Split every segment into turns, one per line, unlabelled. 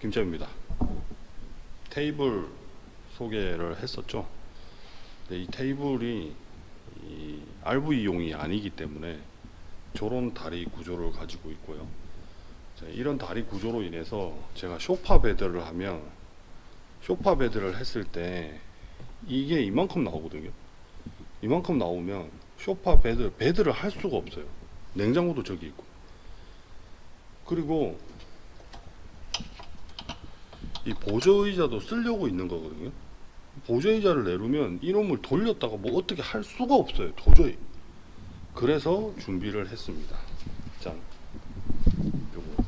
김재입니다. 테이블 소개를 했었죠. 근데 이 테이블이 이 RV용이 아니기 때문에 저런 다리 구조를 가지고 있고요. 자, 이런 다리 구조로 인해서 제가 쇼파 베드를 하면 쇼파 베드를 했을 때 이게 이만큼 나오거든요. 이만큼 나오면 쇼파 베드 베드를 할 수가 없어요. 냉장고도 저기 있고. 그리고 이 보조 의자도 쓰려고 있는 거거든요. 보조 의자를 내놓으면 이놈을 돌렸다가 뭐 어떻게 할 수가 없어요. 도저히. 그래서 준비를 했습니다. 짠. 요거.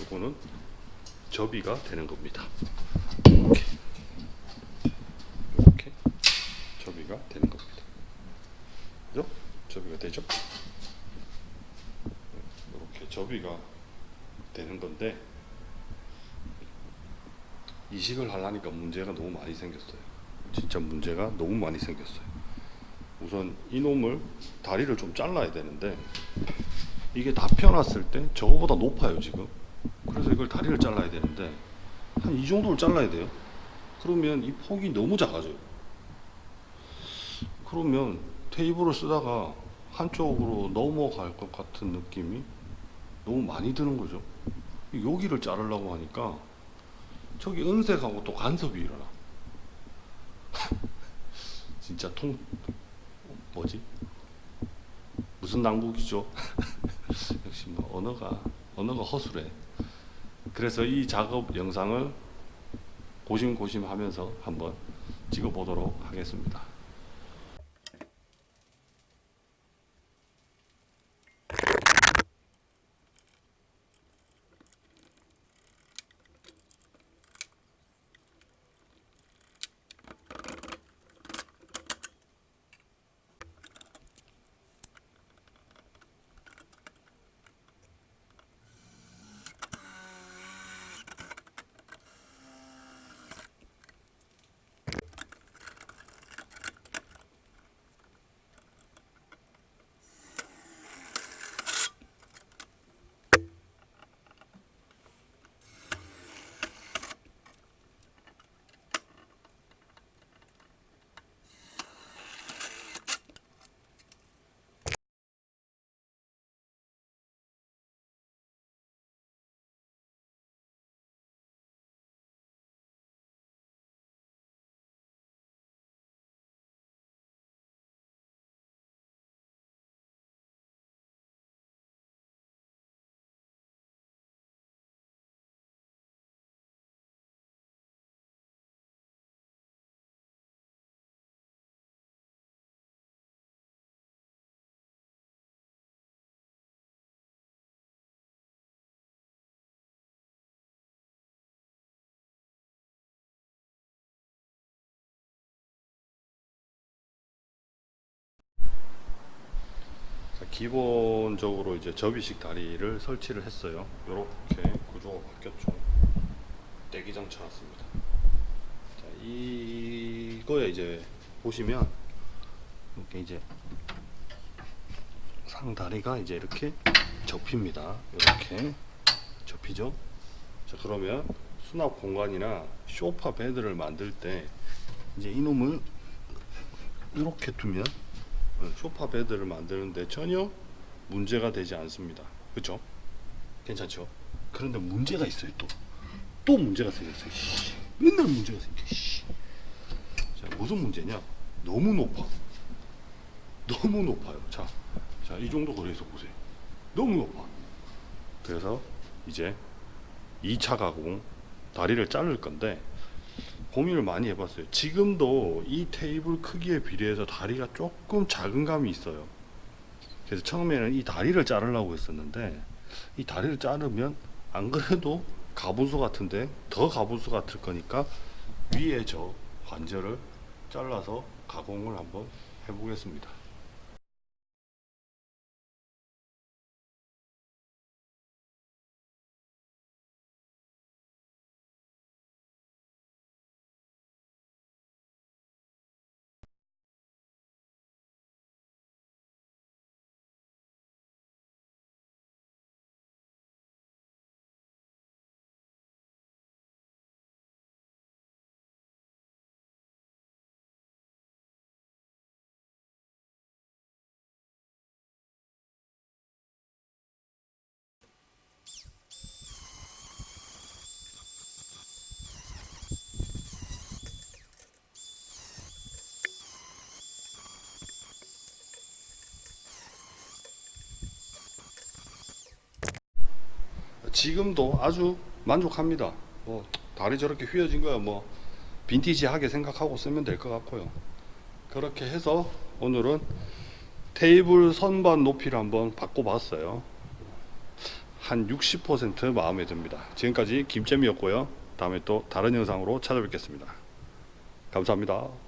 요거는 접이가 되는 겁니다. 이렇게. 이렇게 접이가 되는 겁니다. 그죠? 접이가 되죠? 이렇게 접이가 되는 건데 이식을 하려니까 문제가 너무 많이 생겼어요. 진짜 문제가 너무 많이 생겼어요. 우선 이놈을 다리를 좀 잘라야 되는데 이게 다 펴놨을 때 저거보다 높아요 지금. 그래서 이걸 다리를 잘라야 되는데 한 이 정도를 잘라야 돼요. 그러면 이 폭이 너무 작아져요. 그러면 테이블을 쓰다가 한쪽으로 넘어갈 것 같은 느낌이 너무 많이 드는 거죠. 여기를 자르려고 하니까 저기 은색하고 또 간섭이 일어나. 진짜 통 뭐지? 무슨 난국이죠? 역시 뭐 언어가 언어가 허술해. 그래서 이 작업 영상을 고심고심하면서 한번 찍어보도록 하겠습니다. 자, 기본적으로 이제 접이식 다리를 설치를 했어요. 이렇게 구조가 바뀌었죠. 대기장 쳐놨습니다. 자, 이거에 이제 보시면 이렇게 이제 상 다리가 이제 이렇게 접힙니다. 이렇게 접히죠. 자, 그러면 수납 공간이나 쇼파 베드를 만들 때 이제 이놈을 이렇게 두면 어, 소파 베드를 만드는데 전혀 문제가 되지 않습니다. 그렇죠? 괜찮죠? 그런데 문제가 있어요 또. 또 문제가 생겼어요. 씨. 맨날 문제가 생겨. 씨. 자, 무슨 문제냐? 너무 높아. 너무 높아요. 자, 자, 이 정도 거리에서 보세요. 너무 높아. 그래서 이제 2차 가공 다리를 자를 건데 고민을 많이 해봤어요. 지금도 이 테이블 크기에 비례해서 다리가 조금 작은 감이 있어요. 그래서 처음에는 이 다리를 자르려고 했었는데 이 다리를 자르면 안 그래도 가분수 같은데 더 가분수 같을 거니까 위에 저 관절을 잘라서 가공을 한번 해보겠습니다. 지금도 아주 만족합니다. 뭐 다리 저렇게 휘어진 거야 뭐 빈티지하게 생각하고 쓰면 될 것 같고요. 그렇게 해서 오늘은 테이블 선반 높이를 한번 바꿔봤어요. 한 60% 마음에 듭니다. 지금까지 김잼이었고요. 다음에 또 다른 영상으로 찾아뵙겠습니다. 감사합니다.